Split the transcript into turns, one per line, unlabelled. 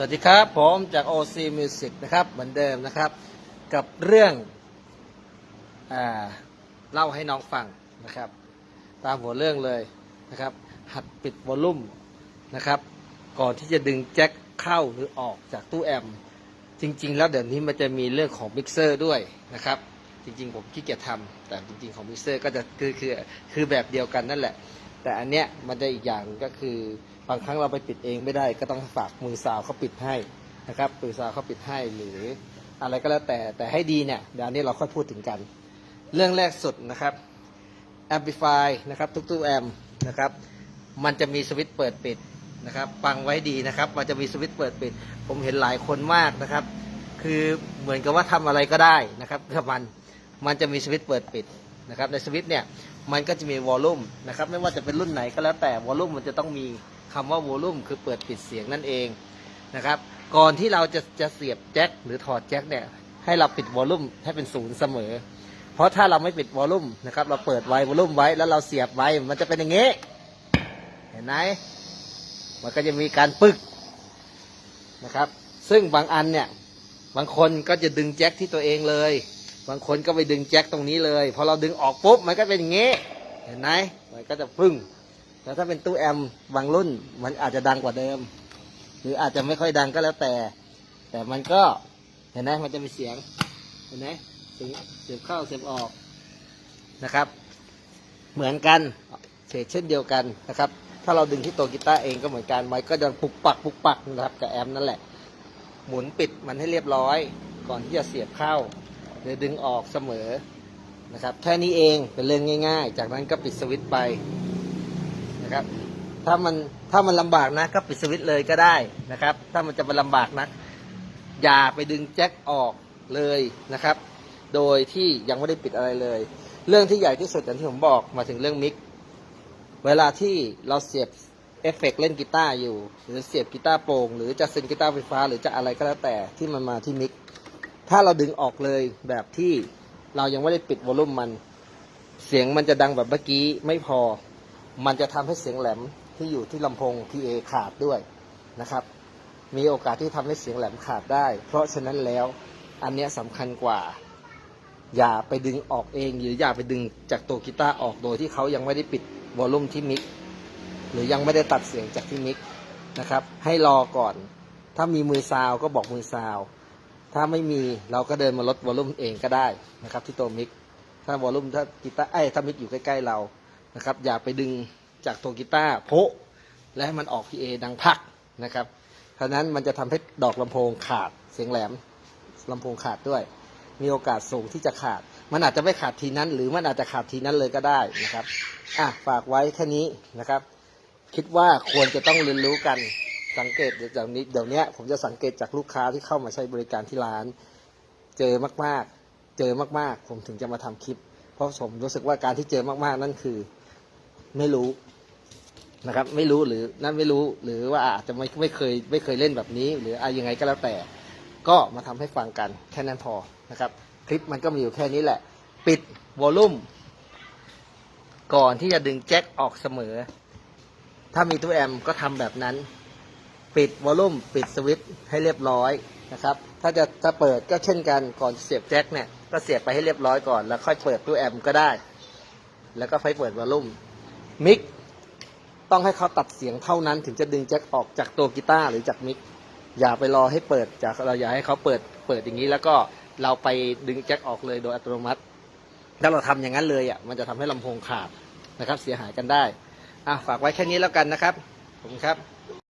สวัสดีครับ ผมจาก OC Music นะครับ เหมือนเดิมนะครับ กับเรื่องอเล่าให้น้องฟังนะครับ ตามหัวเรื่องเลยนะครับ หัดปิดวอลลุ่มนะครับ ก่อนที่จะดึงแจ็คเข้าหรือออกจากตู้แอมป์จริง ๆ แล้วเดี๋ยวนี้มันจะมีเรื่องของมิกเซอร์ด้วยนะครับ จริง ๆ ผมขี้เกียจทำแต่จริง ๆ ของมิกเซอร์ก็จะคือคือคือแบบเดียวกันนั่นแหละ แต่อันเนี้ยมันได้อีกอย่างก็คือบางครั้งเราไปปิดเองไม่ได้ ก็ต้องฝากมือสาวเขาปิดให้นะครับมือสาวเขาปิดให้หรืออะไรก็แล้วแต่แต่ให้ดีเนี่ยเดี๋ยวอันนี้เราค่อยพูดถึงกัน เรื่องแรกสุดนะครับ Amplify นะครับทุกตู้แอมนะครับมันจะมีสวิตช์เปิดปิดนะครับฟังไว้ดีนะครับมันจะมีสวิตช์เปิดปิด ผมเห็นหลายคนมากนะครับ คือเหมือนกับว่าทำอะไรก็ได้นะครับกับมันมันจะมีสวิตช์เปิดปิดนะครับในสวิตช์เนี่ย มันก็จะมีวอลลุ่มนะครับไม่ว่าจะเป็นรุ่นไหนก็แล้วแต่วอลลุ่มมันจะต้องมีคำว่าวอลลุ่มคือเปิดปิดเสียงนั่นเองนะครับก่อนที่เราจะจะเสียบแจ็คหรือถอดแจ็คเนี่ยให้เราปิดวอลลุ่มให้เป็นศูนย์เสมอ เพราะถ้าเราไม่ปิดวอลลุ่มนะครับเราเปิดไว้วอลลุ่มไว้แล้วเราเสียบไว้มันจะเป็นอย่างนี้เห็นไหมมันก็จะมีการปึกนะครับ ซึ่งบางอันเนี่ยบางคนก็จะดึงแจ็คที่ตัวเองเลย บางคนก็ไปดึงแจ็คตรงนี้เลยพอเราดึงออกปุ๊บมันก็เป็นอย่างงี้ เห็นไหมมันก็จะปึ้งแล้วถ้าเป็นตู้แอมบางรุ่น มันอาจจะดังกว่าเดิม หรืออาจจะไม่ค่อยดังก็แล้วแต่ แต่มันก็เห็นไหมมันจะมีเสียงเห็นไหมเสียงเสียบเข้าเสียบออกนะครับ เหมือนกันเฉดเช่นเดียวกันนะครับ ถ้าเราดึงที่ตัวกีตาร์เองก็เหมือนกันมันก็จะปุกปักปุกปักนะครับกับแอมนั่นแหละ หมุนปิดมันให้เรียบร้อย ก่อนที่จะเสียบเข้า หรือดึงออกเสมอนะครับแค่นี้เองเป็นเรื่องง่าย ๆ จากนั้นก็ปิดสวิตช์ไปนะครับถ้ามันถ้ามันลำบากนะก็ปิดสวิตช์เลยก็ได้นะครับ ถ้ามันจะมาลำบากนะอย่าไปดึงแจ็คออกเลยนะครับ โดยที่ยังไม่ได้ปิดอะไรเลย เรื่องที่ใหญ่ที่สุดอย่างที่ผมบอกมาถึงเรื่องมิกเวลาที่เราเสียบเอฟเฟกต์เล่นกีตาร์อยู่ หรือเสียบกีตาร์โปร่งหรือจะเซ็นกีตาร์ไฟฟ้า หรือจะอะไรก็แล้วแต่ที่มันมาที่มิก ถ้าเราดึงออกเลยแบบที่เรายังไม่ได้ปิดวอลลุ่มมัน เสียงมันจะดังแบบเมื่อกี้ไม่พอ มันจะทำให้เสียงแหลมที่อยู่ที่ลำโพง PA ขาดด้วยนะครับ มีโอกาสที่ทำให้เสียงแหลมขาดได้ เพราะฉะนั้นแล้วอันเนี้ยสำคัญกว่า อย่าไปดึงออกเอง หรืออย่าไปดึงจากตัวกีตาร์ออกโดยที่เขายังไม่ได้ปิดวอลลุ่มที่มิกหรือยังไม่ได้ตัดเสียงจากที่มิกนะครับ ให้รอก่อน ถ้ามีมือซาวก็บอกมือซาว ถ้าไม่มีเราก็เดินมาลดวอลลุ่มเองก็ได้นะครับ ที่ตัวมิก ถ้าวอลลุ่มถ้ากีตาร์ไอ้ถ้ามิกอยู่ใกล้ๆเรานะครับ อย่าไปดึงจากตัวกีตาร์โพะและให้มันออกพีเอดังพักนะครับเพราะนั้นมันจะทำให้ดอกลำโพงขาดเสียงแหลมลำโพงขาดด้วย มีโอกาสสูงที่จะขาด มันอาจจะไม่ขาดทีนั้น หรือมันอาจจะขาดทีนั้นเลยก็ได้นะครับอะฝากไว้แค่นี้นะครับ คิดว่าควรจะต้องเรียนรู้กัน สังเกตเดี๋ยวนี้เดี๋ยวนี้ผมจะสังเกตจากลูกค้าที่เข้ามาใช้บริการที่ร้าน เจอมากๆ เจอมากๆ ผมถึงจะมาทำคลิป เพราะผมรู้สึกว่าการที่เจอมากๆ นั่นคือไม่รู้นะครับ ไม่รู้หรือนั่นไม่รู้หรือว่าอาจจะไม่ไม่เคยไม่เคยเล่นแบบนี้ หรืออะไรยังไงก็แล้วแต่ ก็มาทำให้ฟังกันแค่นั้นพอนะครับ คลิปมันก็มีอยู่แค่นี้แหละ ปิดวอลลุ่มก่อนที่จะดึงแจ็คออกเสมอ ถ้ามีตู้แอมป์ก็ทำแบบนั้น ปิดวอลลุ่มปิดสวิตช์ให้เรียบร้อยนะครับ ถ้าจะจะเปิดก็เช่นกันก่อนเสียบแจ็คเนี่ยก็เสียบไปให้เรียบร้อยก่อน แล้วค่อยเปิดตู้แอมป์ก็ได้ แล้วก็ค่อยเปิดวอลลุ่มมิกต้องให้เขาตัดเสียงเท่านั้นถึงจะดึงแจ็คออกจากตัวกีตาร์หรือจากมิกอย่าไปรอให้เปิดจากเราอย่าให้เขาเปิดเปิดอย่างนี้ แล้วก็เราไปดึงแจ็คออกเลยโดยอัตโนมัติถ้าเราทำอย่างนั้นเลยอะมันจะทำให้ลำโพงขาดนะครับ เสียหายกันได้อะฝากไว้แค่นี้แล้วกันนะครับผมครับ